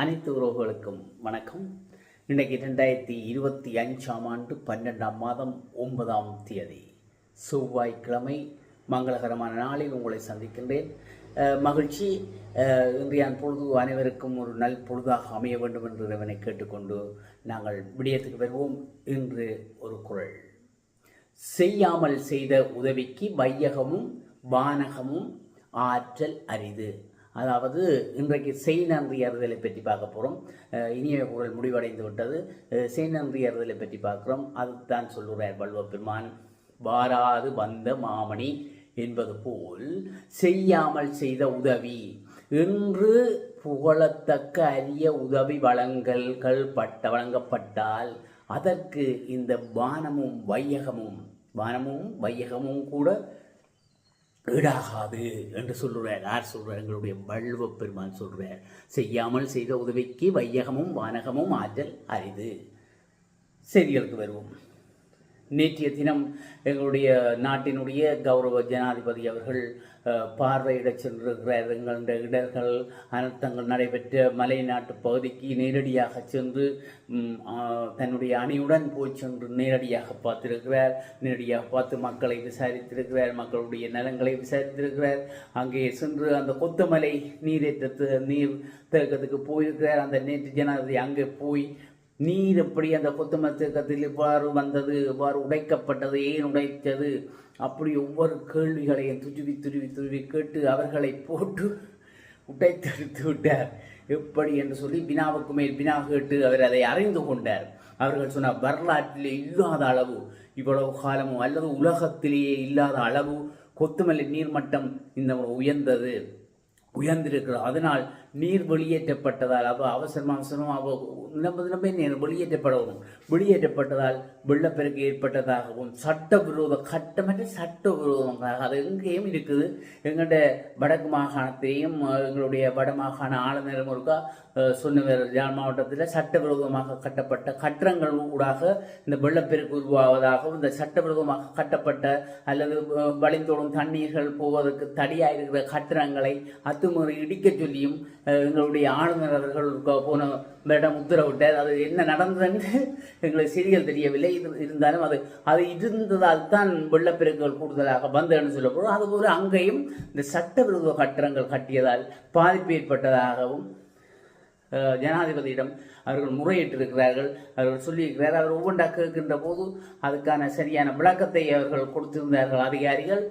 அனைத்து உறவுகளுக்கும் வணக்கம். இன்றைக்கு ரெண்டாயிரத்தி இருபத்தி அஞ்சாம் ஆண்டு பன்னெண்டாம் மாதம் ஒன்பதாம் தேதி. செவ்வாய்க்கிழமை மங்களகரமான நாளில் உங்களை சந்திக்கின்றேன். மகிழ்ச்சி. இன்றைய பொழுது அனைவருக்கும் ஒரு நல் பொழுதாக அமைய வேண்டும் என்று இறைவனை கேட்டுக்கொண்டு நாங்கள் விடயத்துக்கு வருவோம். இன்று ஒரு குரல். செய்யாமல் செய்த உதவிக்கு வையகமும் வானகமும் ஆற்றல் அரிது. அதாவது இன்றைக்கு செய் நன்றி அறிதலை பற்றி பார்க்க போகிறோம் இனிய குரல் முடிவடைந்து விட்டது. செய் நன்றி அறிதலை பற்றி பார்க்குறோம். அதுதான் சொல்லுகிறார் வள்ளுவ பெருமான் வாராது வந்த மாமணி என்பது போல் செய்யாமல் செய்த உதவி. என்று புகழத்தக்க அரிய உதவி வழங்கல்கள் பட்ட வழங்கப்பட்டால் அதற்கு இந்த வானமும் வையகமும் வானமும் வையகமும் கூட ஈடாகாது என்று சொல்லுறார் யார் சொல்கிறார் எங்களுடைய வள்ளுவ பெருமான் சொல்கிறார் செய்யாமல் செய்த உதவிக்கு வையகமும் வானகமும் ஆற்றல் அரிது. செய்திகளுக்கு வருவோம். நேற்றைய தினம் எங்களுடைய நாட்டினுடைய கௌரவ ஜனாதிபதி அவர்கள் அஹ், பார்வையிடச் சென்றிருக்கிறார் எங்களுடைய இடர்கள் அனர்த்தங்கள் நடைபெற்ற மலை நாட்டு பகுதிக்கு நேரடியாக சென்று தன்னுடைய அணியுடன் போய் சென்று நேரடியாக பார்த்திருக்கிறார். நேரடியாக பார்த்து மக்களை விசாரித்திருக்கிறார் மக்களுடைய நலங்களை விசாரித்திருக்கிறார். அங்கே சென்று அந்த கொத்தமலை நீரேற்றத்து நீர் தேக்கத்துக்கு போயிருக்கிறார். அந்த நேற்று ஜனாதிபதி அங்கே போய் நீர் எப்படி அந்த கொத்தமலை தேக்கத்தில் இவ்வாறு வந்தது இவ்வாறு உடைக்கப்பட்டது ஏன் உடைத்தது அப்படி ஒவ்வொரு கேள்விகளையும் துருவி துருவி துருவி கேட்டு அவர்களை போட்டு உடைத்தெடுத்து விட்டார். எப்படி என்று சொல்லி வினாவுக்கு மேல் வினா கேட்டு அவர் அதை அறிந்து கொண்டார். அவர்கள் சொன்ன வரலாற்றிலே இல்லாத அளவு இவ்வளவு காலமோ அல்லது உலகத்திலேயே இல்லாத அளவு கொத்துமல்லி நீர்மட்டம் இந்த உயர்ந்தது. உயர்ந்திருக்கிறோம் அதனால் நீர் வெளியேற்றப்பட்டதால் அவ அவசரம் அவசரம் அவ நிரம்ப நீர் வெளியேற்றப்படவும். வெளியேற்றப்பட்டதால் வெள்ளப்பெருக்கு ஏற்பட்டதாகவும் சட்டவிரோத கட்டமற்ற சட்டவிரோதமாக அது எங்கேயும் இருக்குது. எங்கள்கிட்ட வடக்கு மாகாணத்திலையும் எங்களுடைய வட மாகாண ஆளுநரும் இருக்கா சொன்னவர் யாழ் மாவட்டத்தில் சட்டவிரோதமாக கட்டப்பட்ட கட்டடங்கள் ஊடாக இந்த வெள்ளப்பெருக்கு உருவாவதாகவும் இந்த சட்டவிரோதமாக கட்டப்பட்ட அல்லது வழிந்தோடும் தண்ணீர்கள் போவதற்கு தடியாக இருக்கிற கட்டிடங்களை அத்துமீறி இடிக்க சொல்லியும் எங்களுடைய ஆளுநர் அவர்கள் போன மேடம் உத்தரவிட்டார். அது என்ன நடந்ததுன்னு எங்களுக்கு செய்திகள் தெரியவில்லை. இது இருந்தாலும் அது அது இருந்ததால் தான் வெள்ளப்பெருக்குகள் கூடுதலாக வந்ததுன்னு சொல்லப்படும். அதுபோல அங்கேயும் இந்த சட்டவிரோத கட்டிடங்கள் கட்டியதால் பாதிப்பு ஏற்பட்டதாகவும் ஜனாதிபதியிடம் அவர்கள் முறையிட்டிருக்கிறார்கள். அவர்கள் சொல்லியிருக்கிறார். அவர் ஒவ்வொன்றா கேட்கின்ற போது அதுக்கான சரியான விளக்கத்தை அவர்கள் கொடுத்திருந்தார்கள். அதிகாரிகள்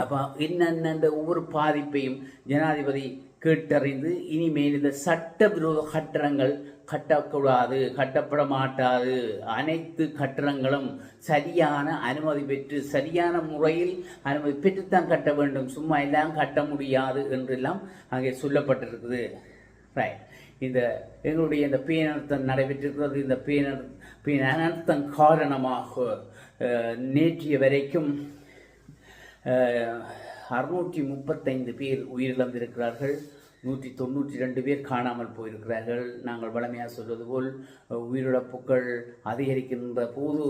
அப்போ என்னென்ன ஒவ்வொரு பாதிப்பையும் ஜனாதிபதி கேட்டறிந்து இனிமேல் இந்த சட்டவிரோத கட்டடங்கள் கட்டக்கூடாது கட்டப்பட மாட்டாது. அனைத்து கட்டடங்களும் சரியான அனுமதி பெற்று சரியான முறையில் அனுமதி பெற்றுத்தான் கட்ட வேண்டும். சும்மா எல்லாம் கட்ட முடியாது என்றெல்லாம் அங்கே சொல்லப்பட்டிருக்குது. ரைட் இந்த எங்களுடைய இந்த பேனர்த்தம் நடைபெற்றிருக்கிறது. இந்த பேனர் பேனர்த்தம் காரணமாக நேற்றிய நேற்றைய வரைக்கும் அறுநூற்றி முப்பத்தைந்து பேர் உயிரிழந்திருக்கிறார்கள். நூற்றி தொண்ணூற்றி ரெண்டு பேர் காணாமல் போயிருக்கிறார்கள். நாங்கள் வழமையாக சொல்வது போல் உயிரிழப்புகள் அதிகரிக்கின்ற போது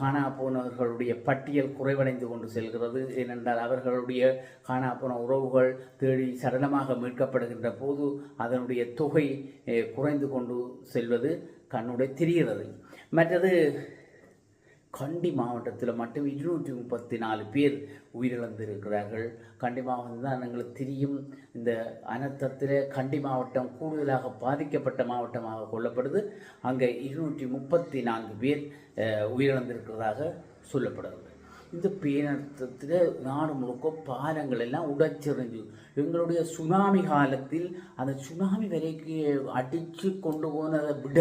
காணா போனவர்களுடைய பட்டியல் குறைவடைந்து கொண்டு செல்கிறது. ஏனென்றால் அவர்களுடைய காணா போன உறவுகள் தேடி சடலமாக மீட்கப்படுகின்ற போது அதனுடைய தொகை குறைந்து கொண்டு செல்வது கண்ணுடைய தெரிகிறது. மற்றது கண்டி மாவட்டத்தில் மட்டும் இருநூற்றி முப்பத்தி நாலு பேர் உயிரிழந்திருக்கிறார்கள். கண்டி மாவட்டம் தான் எங்களுக்கு தெரியும். இந்த அனர்த்தத்தில் கண்டி மாவட்டம் கூடுதலாக பாதிக்கப்பட்ட மாவட்டமாக கொள்ளப்படுது. அங்கே இருநூற்றி முப்பத்தி நான்கு பேர் உயிரிழந்திருக்கிறதாக சொல்லப்படுகிறது இந்த பேரத்தில் நாடு முழுக்க பாலங்கள் எல்லாம் உடைச்சிருந்து எங்களுடைய சுனாமி காலத்தில் அந்த சுனாமி வரைக்கு அடித்து கொண்டு போனதை விட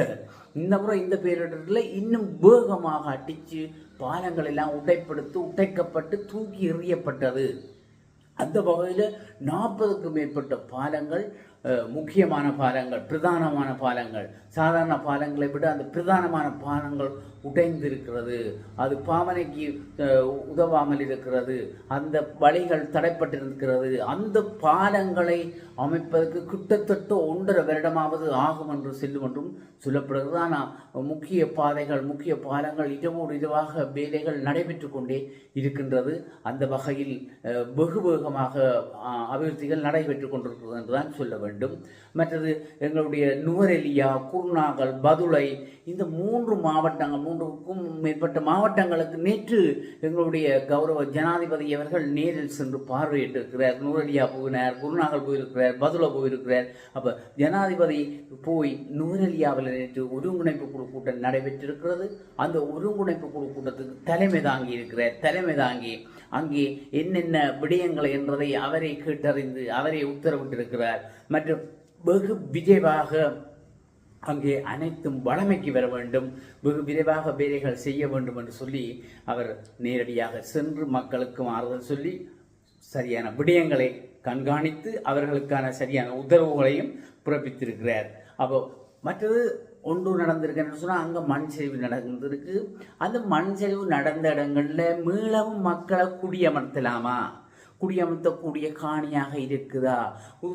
இந்த முறை இந்த பேரிடரில் இன்னும் வேகமாக அடித்து பாலங்கள் எல்லாம் உடைப்படுத்தி உடைக்கப்பட்டு தூக்கி எறியப்பட்டது. அந்த வகையில் நாற்பதுக்கும் மேற்பட்ட பாலங்கள் முக்கியமான பாலங்கள் பிரதானமான பாலங்கள் சாதாரண பாலங்களை விட அந்த பிரதானமான பாலங்கள் உடைந்திருக்கிறது. அது பாவனைக்கு உதவாமல் இருக்கிறது. அந்த வழிகள் தடைப்பட்டிருக்கிறது. அந்த பாலங்களை அமைப்பதற்கு கிட்டத்தட்ட ஒன்றரை வருடமாவது ஆகும் என்று செல்லும் என்றும் சொல்லப்படுகிறது. ஆனால் முக்கிய பாதைகள் முக்கிய பாலங்கள் இரவோடு இரவாக வேலைகள் நடைபெற்று கொண்டே இருக்கின்றது. அந்த வகையில் வெகு வேகமாக அபிவிருத்திகள் நடைபெற்று கொண்டிருக்கிறது என்றுதான் சொல்ல வேண்டும். மற்றது எங்களுடைய நுவரெலியா குருநாகல் பதுளை இந்த மூன்று மாவட்டங்கள் மூன்றுக்கும் மேற்பட்ட மாவட்டங்களுக்கு நேற்று எங்களுடைய கௌரவ ஜனாதிபதி அவர்கள் நேரில் சென்று பார்வையிட்டிருக்கிறார். நூரலியா போயினார் குருநாகல் போயிருக்கிறார் பதுல போயிருக்கிறார். அப்போ ஜனாதிபதி போய் நூரலியாவில் நேற்று ஒருங்கிணைப்பு குழு கூட்டம் நடைபெற்றிருக்கிறது. அந்த ஒருங்கிணைப்பு குழு கூட்டத்துக்கு தலைமை தாங்கி இருக்கிறார். தலைமை தாங்கி அங்கே என்னென்ன விடயங்கள் என்றதை அவரை கேட்டறிந்து அவரை உத்தரவிட்டிருக்கிறார். மற்றும் வெகு விரைவாக அங்கே அனைத்தும் வளமைக்கு வர வேண்டும். வெகு விரைவாக வேலைகள் செய்ய வேண்டும் என்று சொல்லி அவர் நேரடியாக சென்று மக்களுக்கும் ஆறுதல் சொல்லி சரியான விடயங்களை கண்காணித்து அவர்களுக்கான சரியான உத்தரவுகளையும் பிறப்பித்திருக்கிறார். அப்போ மற்றது ஒன்று நடந்திருக்குன்னு சொன்னால் அங்கே மண் சரிவு நடந்திருக்கு. அந்த மண் சரிவு நடந்த இடங்களில் மீளவும் மக்களை குடியமர்த்தலாமா? குடியமர்த்தக்கூடிய காணியாக இருக்குதா?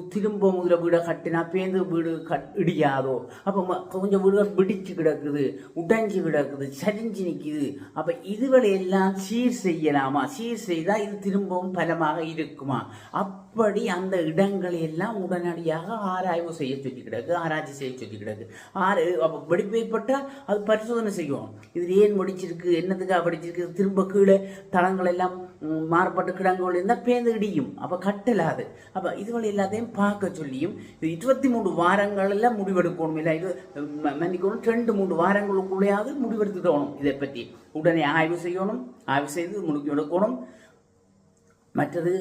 திரும்ப முதல்ல வீடை கட்டினா பேருந்து வீடு கட் இடியாதோ? அப்போ ம- கொஞ்சம் வீடுகள் பிடிச்சு கிடக்குது உடைஞ்சு கிடக்குது சரிஞ்சு நிற்குது அப்போ இதுகளை எல்லாம் சீர் செய்யலாமா? சீர் செய்தால் இது திரும்பவும் பலமாக இருக்குமா? அப்படி அந்த இடங்களை எல்லாம் உடனடியாக ஆராய்வு செய்ய சொல்லி கிடக்கு ஆராய்ச்சி செய்ய சொல்லி கிடக்கு. ஆறு அப்போ வெடிப்பைப்பட்டால் அது பரிசோதனை செய்யும் இது ஏன் முடிச்சிருக்கு என்னதுக்காக படிச்சிருக்கு திரும்ப கீழே தளங்கள் எல்லாம் மாறுபட்டு கிடங்குகள் இருந்தால் பேந்து இடியும். அப்போ கட்டலாது அப்போ இதுவரை எல்லாத்தையும் பார்க்க சொல்லியும் இது இருபத்தி மூணு வாரங்களில் முடிவெடுக்கணும். இல்லை இது மன்னிக்கணும். ரெண்டு மூணு வாரங்களுக்குள்ளேயாவது முடிவெடுத்துக்கணும் இதை பற்றி உடனே ஆய்வு செய்யணும். ஆய்வு செய்து முடிவு எடுக்கணும். மற்றது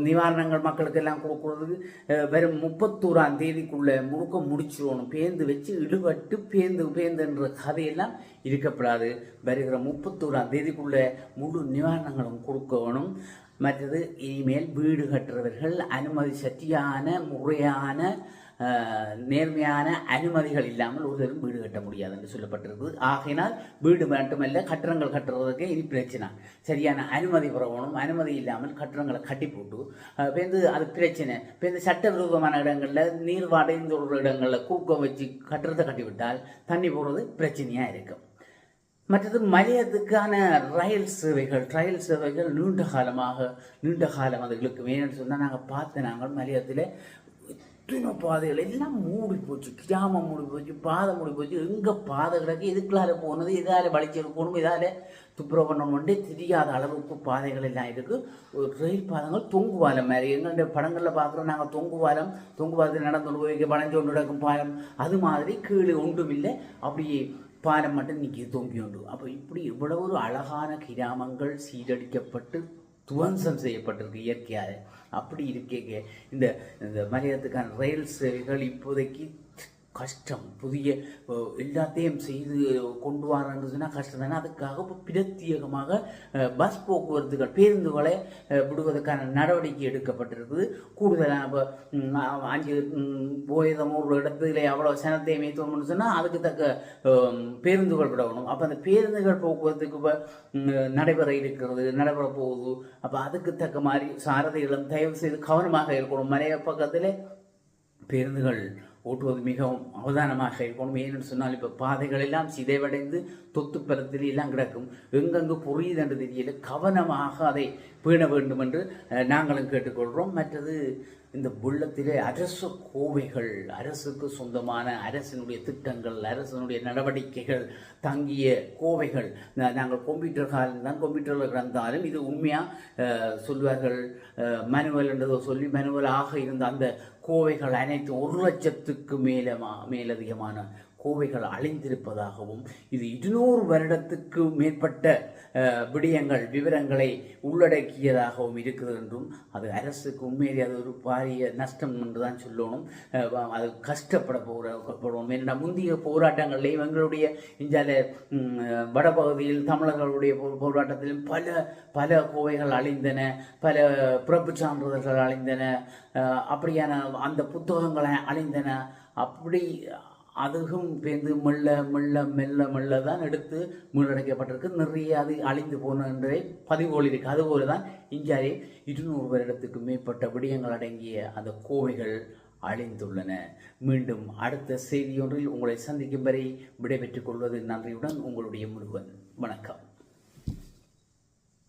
நிவாரணங்கள் மக்களுக்கு எல்லாம் கொடுக்கறது அஹ், முப்பத்தோராம் தேதிக்குள்ளே முழுக்க முடிச்சிடணும் பேந்து வச்சு இடுபட்டு பேந்து பேந்துன்ற கதையெல்லாம் இருக்கப்படாது. வருகிற முப்பத்தோராம் தேதிக்குள்ளே முழு நிவாரணங்களும் கொடுக்கணும். மற்றது இனிமேல் வீடு கட்டுறவர்கள் அனுமதி சற்றியான முறையான நேர்மையான அனுமதிகள் இல்லாமல் ஒருவரும் வீடு கட்ட முடியாது என்று சொல்லப்பட்டிருக்குது. ஆகையினால் வீடு மட்டுமல்ல கட்டடங்கள் கட்டுறதுக்கு இனி பிரச்சனை. சரியான அனுமதி பெறணும் அனுமதி இல்லாமல் கட்டடங்களை கட்டி போட்டு அஹ், பேருந்து அது பிரச்சனை. பேருந்து சட்டவிரோதமான இடங்களில் நீர் வடைந்து ஒரு இடங்களில் கூக்க வச்சு கட்டுறதை கட்டிவிட்டால் தண்ணி போடுறது பிரச்சனையாக இருக்கும். மற்றது மலையத்துக்கான ரயில் சேவைகள் ரயில் சேவைகள் நீண்ட காலமாக நீண்ட காலம் அதுகளுக்கு வேணும்னு சொன்னால் நாங்கள் பார்த்து நாங்கள் மலையத்தில் எத்தனை பாதைகள் எல்லாம் மூடி போச்சு. கிராமம் மூடி போச்சு பாதை மூடி போச்சு. எங்கே பாதை கிடக்கு எதுக்குள்ளார போனது? எதால போகணும்? எதால துப்புரவு பண்ணணும்னு தெரியாத அளவுக்கு பாதைகள் எல்லாம் இருக்குது ஒரு ரயில் பாதங்கள் தொங்கு பாலம் மாதிரி எங்களுடைய படங்களில் பார்க்குறோம். நாங்கள் தொங்கு பாலம் தொங்கு பாலத்தில் நடந்து போய் வளைஞ்சு கொண்டு நடக்கும் பாலம். அது மாதிரி கீழே ஒன்றும் இல்லை. அப்படியே பாலம் மட்டும் நிற்கிது தொங்கி உண்டு அப்போ இப்படி இவ்வளவு ஒரு அழகான கிராமங்கள் சீரடிக்கப்பட்டு துவம்சம் செய்யப்பட்டிருக்கு இயற்கையாக அப்படி இருக்கேங்க. இந்த இந்த மலையத்துக்கான ரயில் சேவைகள் இப்போதைக்கு கஷ்டம் புதிய எல்லாத்தையும் செய்து கொண்டு வரன்றதுன்னா கஷ்டம் தானே அதுக்காக இப்போ பிரத்யேகமாக பஸ் போக்குவரத்துகள் பேருந்துகளை விடுவதற்கான நடவடிக்கை எடுக்கப்பட்டிருக்குது. கூடுதலாக இப்போ அஞ்சு போயதமோ ஒரு இடத்துல அவ்வளோ சனத்தை மேய்த்தோம்னு சொன்னால் அதுக்கு தக்க பேருந்துகள் விடணும் அப்போ அந்த பேருந்துகள் போக்குவரத்துக்கு இப்போ நடைபெற இருக்கிறது நடைபெற போகுது. அப்போ அதுக்கு தக்க மாதிரி சாரதிகளும் தயவு செய்து கவனமாக இருக்கணும். மலைய பக்கத்தில் பேருந்துகள் ஓட்டுவது மிகவும் அவதானமாக இருக்கணும். ஏன்னு சொன்னால் இப்போ பாதைகள் எல்லாம் சிதைவடைந்து தொத்து பரத்தில் எல்லாம் கிடக்கும். எங்கெங்கு புரியுது என்று தெரியல. கவனமாக அதை பேண வேண்டும் என்று நாங்களும் கேட்டுக்கொள்கிறோம். மற்றது இந்த புள்ளத்திலே அரசு கோவைகள் அரசுக்கு சொந்தமான அரசினுடைய திட்டங்கள் அரசினுடைய நடவடிக்கைகள் தங்கிய கோவைகள். நாங்கள் கம்ப்யூட்டர் காலம் தான் கம்ப்யூட்டரில் கிடந்தாலும் இது உண்மையாக சொல்வார்கள். மேனுவல் என்றதோ சொல்லி மேனுவலாக இருந்த அந்த கோவைகள் அனைத்து ஒரு லட்சத்துக்கு மேலே மேலதிகமான கோவைகள் அழிந்திருப்பதாகவும் இது இருநூறு வருடத்துக்கு மேற்பட்ட விடயங்கள் விவரங்களை உள்ளடக்கியதாகவும் இருக்குது என்றும் அது அரசுக்கு உண்மையிலே அது ஒரு பாரிய நஷ்டம் என்று தான் சொல்லணும் அது கஷ்டப்பட போகிறோம் ஏன்னா முந்தைய போராட்டங்கள்லையும் எங்களுடைய இந்த வடபகுதியில் தமிழர்களுடைய போராட்டத்திலும் பல பல கோவைகள் அழிந்தன பல பிறப்பு சான்றிதழ்கள் அழிந்தன அப்படியான அந்த புத்தகங்களை அழிந்தன. அப்படி அதுவும் பேர்ந்து மெல்ல மெல்ல மெல்ல மெல்ல தான் எடுத்து முன்னடைக்கப்பட்டிருக்கு. நிறைய அது அழிந்து போன என்றே பதிவுகள் இருக்குது அதுபோல தான் இங்கே இருநூறு வருடத்துக்கு மேற்பட்ட விடயங்கள் அடங்கிய அந்த கோவைகள் அழிந்துள்ளன. மீண்டும் அடுத்த செய்தியொன்றில் உங்களை சந்திக்கும் வரை விடைபெற்றுக் கொள்வது நன்றியுடன் உங்களுடைய முருகன். வணக்கம்.